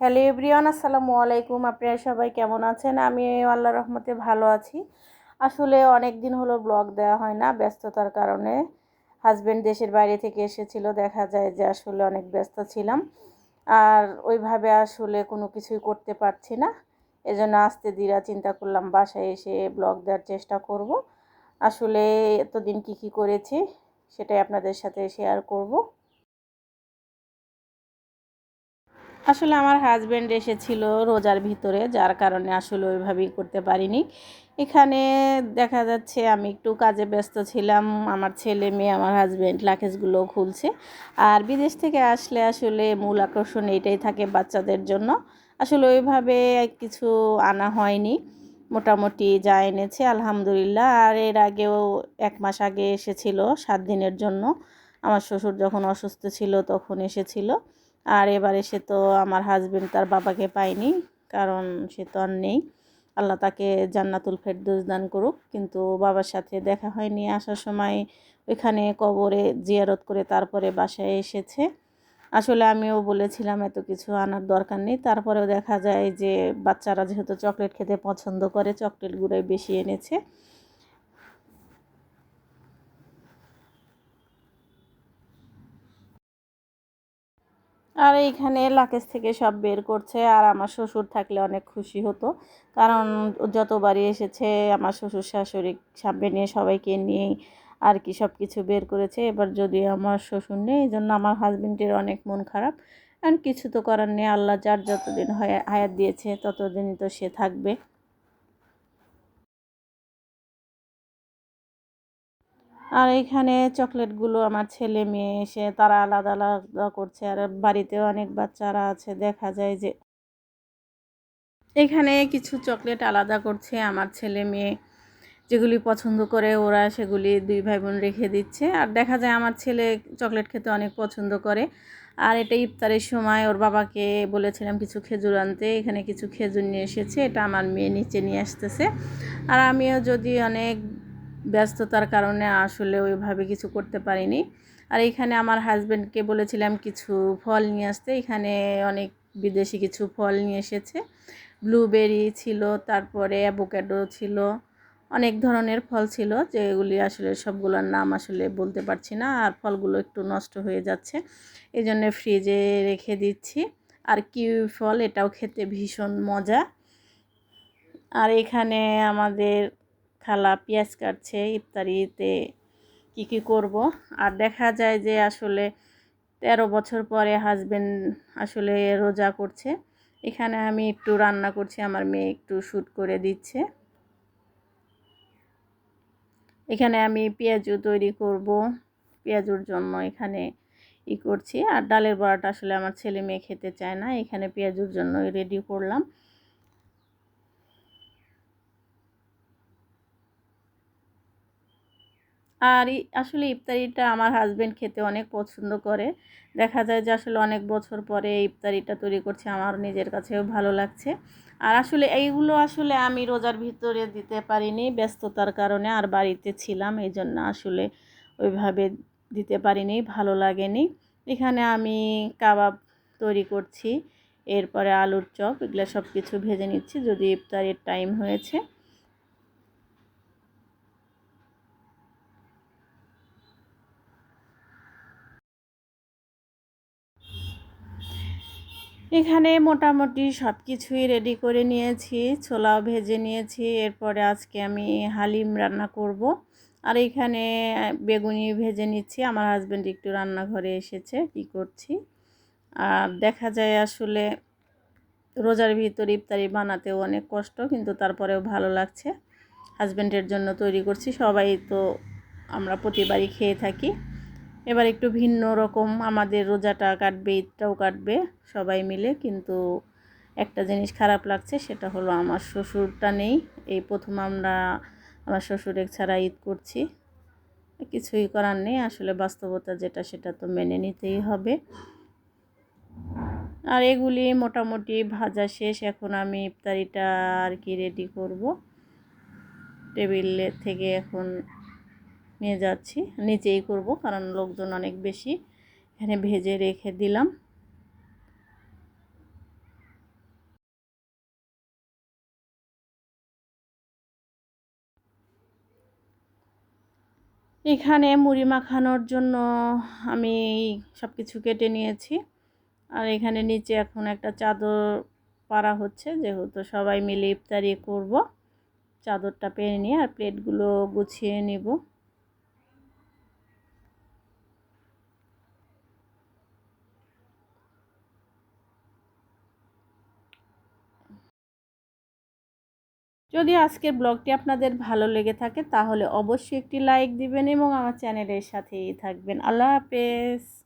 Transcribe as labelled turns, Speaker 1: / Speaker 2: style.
Speaker 1: Hello everyone, আসসালামু আলাইকুম। আপনারা সবাই কেমন আছেন? আমি আল্লাহ রহমতে ভালো আছি। আসলে অনেক দিন হলো ব্লগ দেওয়া হয় না, ব্যস্ততার কারণে। হাজব্যান্ড দেশের বাইরে থেকে এসেছিল, দেখা যায় যে আসলে অনেক ব্যস্ত ছিলাম। আর ওইভাবে আসলে কোনো কিছুই করতে পারছি না। এজন্য আসতে দিরা চিন্তা করলাম, বাসায় এসে ব্লগ দেওয়ার চেষ্টা করব। আসলে এতদিন কি কি করেছি, সেটাই আপনাদের সাথে শেয়ার করব। আসলে আমার হাজব্যান্ড এসেছিল রোজার ভিতরে, যার কারণে আসলে ওইভাবেই করতে পারিনি। এখানে দেখা যাচ্ছে আমি একটু কাজে ব্যস্ত ছিলাম, আমার ছেলে মেয়ে, আমার হাজব্যান্ড লাকেজগুলো খুলছে। আর বিদেশ থেকে আসলে আসলে মূল আকর্ষণ এইটাই থাকে বাচ্চাদের জন্য। আসলে ওইভাবে কিছু আনা হয়নি, মোটামুটি যা এনেছে, আলহামদুলিল্লাহ। আর এর আগেও এক মাস আগে এসেছিল, সাত দিনের জন্য। আমার শ্বশুর যখন অসুস্থ ছিল তখন এসেছিল। আর এবারে সে তো আমার হাজবেন্ড তার বাবাকে পায়নি, কারণ সে তো আর নেই। আল্লাহ তাকে জান্নাতুল ফেরদৌস দান করুক, কিন্তু বাবার সাথে দেখা হয়নি আসার সময়। ওইখানে কবরে জিয়ারত করে তারপরে বাসায় এসেছে। আসলে আমিও বলেছিলাম এত কিছু আনার দরকার নেই। তারপরেও দেখা যায় যে বাচ্চারা যেহেতু চকলেট খেতে পছন্দ করে চকলেটগুলোই বেশি এনেছে। আর এইখানে লাকেজ থেকে সব বের করছে আর আমার শ্বশুর থাকলে অনেক খুশি হতো। কারণ যতবারই এসেছে আমার শ্বশুর শাশুড়ি সামনে নিয়ে সবাইকে নিয়েই আর কি সব কিছু বের করেছে। এবার যদি আমার শ্বশুর নেই, এই জন্য আমার হাজবেন্ডের অনেক মন খারাপ। আর কিছু তো করার নেই, আল্লাহ যার যতদিন হায়াত দিয়েছে ততদিন তো সে থাকবে। আর এখানে চকলেটগুলো আমার ছেলে মেয়ে এসে তারা আলাদা আলাদা করছে। আর বাড়িতেও অনেক বাচ্চারা আছে, দেখা যায় যে এখানে কিছু চকলেট আলাদা করছে আমার ছেলে মেয়ে। যেগুলি পছন্দ করে ওরা সেগুলি দুই ভাই বোন রেখে দিচ্ছে। আর দেখা যায় আমার ছেলে চকলেট খেতে অনেক পছন্দ করে। আর এটা ইফতারের সময় ওর বাবাকে বলেছিলাম কিছু খেজুর আনতে। এখানে কিছু খেজুর নিয়ে এসেছে, এটা আমার মেয়ে নিচে নিয়ে আসতেছে। আর আমিও যদি অনেক ব্যস্ততার কারণে আসলে ওইভাবে কিছু করতে পারিনি। আর এখানে আমার হাজব্যান্ডকে বলেছিলাম কিছু ফল নিয়ে আসতে। এখানে অনেক বিদেশি কিছু ফল নিয়ে এসেছে। ব্লুবেরি ছিল, তারপরে অ্যাভোক্যাডো ছিল, অনেক ধরনের ফল ছিল, যেগুলি আসলে সবগুলোর নাম আসলে বলতে পারছি না। আর ফলগুলো একটু নষ্ট হয়ে যাচ্ছে এই জন্য ফ্রিজে রেখে দিচ্ছি। আর কিউই ফল, এটাও খেতে ভীষণ মজা। আর এখানে আমাদের খালা পেঁয়াজ কাটছে, ইফতারিতে কি কি করব? আর দেখা যায় যে আসলে তেরো বছর পরে হাজবেন্ড আসলে রোজা করছে। এখানে আমি একটু রান্না করছি, আমার মেয়ে একটু শ্যুট করে দিচ্ছে। এখানে আমি পেঁয়াজু তৈরি করব, পেঁয়াজুর জন্য এখানে ই করছি। আর ডালের বড়াটা আসলে আমার ছেলে মেয়ে খেতে চায় না, এখানে পেঁয়াজুর জন্য রেডি করলাম। আর আসলে ইফতারিটা আমার হাজব্যান্ড খেতে অনেক পছন্দ করে। দেখা যায় যে আসলে অনেক বছর পরে ইফতারিটা তৈরি করছে, আমার নিজের কাছেও ভালো লাগছে। আর আসলে এইগুলো আসলে আমি রোজার ভিতরে দিতে পারিনি, ব্যস্ততার কারণে আর বাড়িতে ছিলাম এই জন্য আসলে ওইভাবে দিতে পারিনি, ভালো লাগেনি। এখানে আমি কাবাব তৈরি করছি, এরপরে আলুর চপ, এগুলো সব কিছু ভেজে নিচ্ছি, যদি ইফতারের টাইম হয়েছে। এখানে মোটামুটি সব কিছুই রেডি করে নিয়েছি, ছোলাও ভেজে নিয়েছি, এরপরে আজকে আমি হালিম রান্না করব। আর এখানে বেগুনি ভেজে নিচ্ছি, আমার হাজব্যান্ড একটু রান্নাঘরে এসেছে, কি করছি? আর দেখা যায় আসলে রোজার ভিতর ইফতারি বানাতেও অনেক কষ্ট, কিন্তু তারপরেও ভালো লাগছে। হাজব্যান্ডের জন্য তৈরি করছি, সবাই তো আমরা প্রতিবারই খেয়ে থাকি। এবার একটু ভিন্ন রকম আমাদের রোজাটা কাটবে, ঈদটাও কাটবে সবাই মিলে, কিন্তু একটা জিনিস খারাপ লাগছে, সেটা হলো আমার শ্বশুরটা নেই। এই প্রথম আমরা, আমার শ্বশুরের ছাড়া ঈদ করছি। কিছুই করার নেই, আসলে বাস্তবতা যেটা সেটা তো মেনে নিতেই হবে। আর এগুলি মোটামুটি ভাজা শেষ, এখন আমি ইফতারিটা আর কি রেডি করব। টেবিলে থেকে এখন নিয়ে যাচ্ছি। নিচেই করব কারণ লোকজন অনেক বেশি। এখানে ভেজে রেখে দিলাম। এখানে মুড়ি মাখানোর জন্য আমি সব কিছু কেটে নিয়েছি। আর এখানে নিচে এখন একটা চাদর পারা হচ্ছে, যেহেতু সবাই মিলে ইফতারি করব। চাদরটা পেয়ে নিয়ে আর প্লেটগুলো গুছিয়ে নেব। যদি আজকের ব্লগটি আপনাদের ভালো লেগে থাকে, তাহলে অবশ্যই একটি লাইক দিবেন এবং আমার চ্যানেলের সাথেই থাকবেন। আল্লাহ হাফেজ।